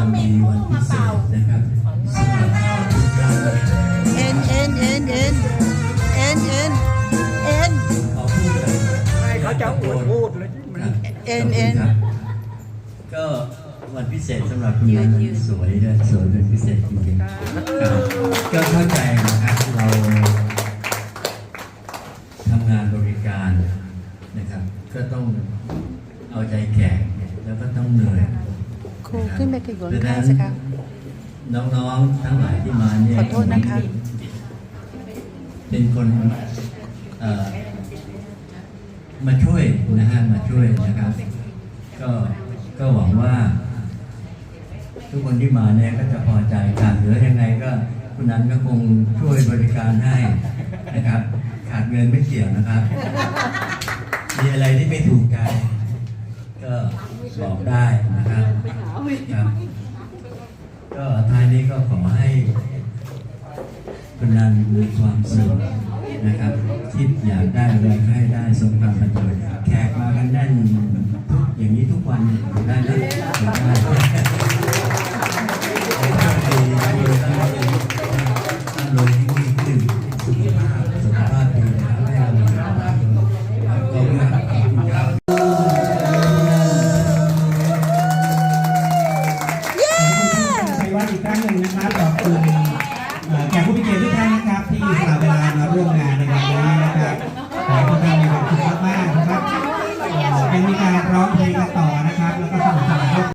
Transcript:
เป็นวันดีวันพิเศษนะครับสำหรับทุกท่าน N N N N N N N ขอพูดกันเขาจะอวดพูดเลยมันเอ็นเอ็นขบคุณครับก็วันพิเศษสำหรับคุณนันนั้นสวยและสวยเป็นพิเศษจริงๆครับก็เข้าใจนะครับเราทำงานบริการนะครับ ก็ต้องเอาใจแขกแล้วก็ต้องเหนื่อย ครูขึ้นไปกี่คนข้างสิคะน้องๆทั้งหลายที่มาเนี่ยขอโทษนะคะ เป็นคนเอ่อมาช่วยนะฮะมาช่วยนะครับ ก็ก็หวังว่า ทุกคนที่มาเนี่ยก็จะพอใจขาดเหลือยังไงก็คุณนั้นก็คงช่วยบริการให้นะครับ ขาดเงินไม่เกี่ยวนะครับ มีอะไรที่ไม่ถูกใจก็ บอกได้นะครับ ก็ท้ายนี้ก็ขอให้คนนั้นมีความสุขนะครับ คิดอยากได้อะไรให้ได้สมความปรารถนาแขกมากันแน่นอย่างนี้ทุกวันได้ไหมได้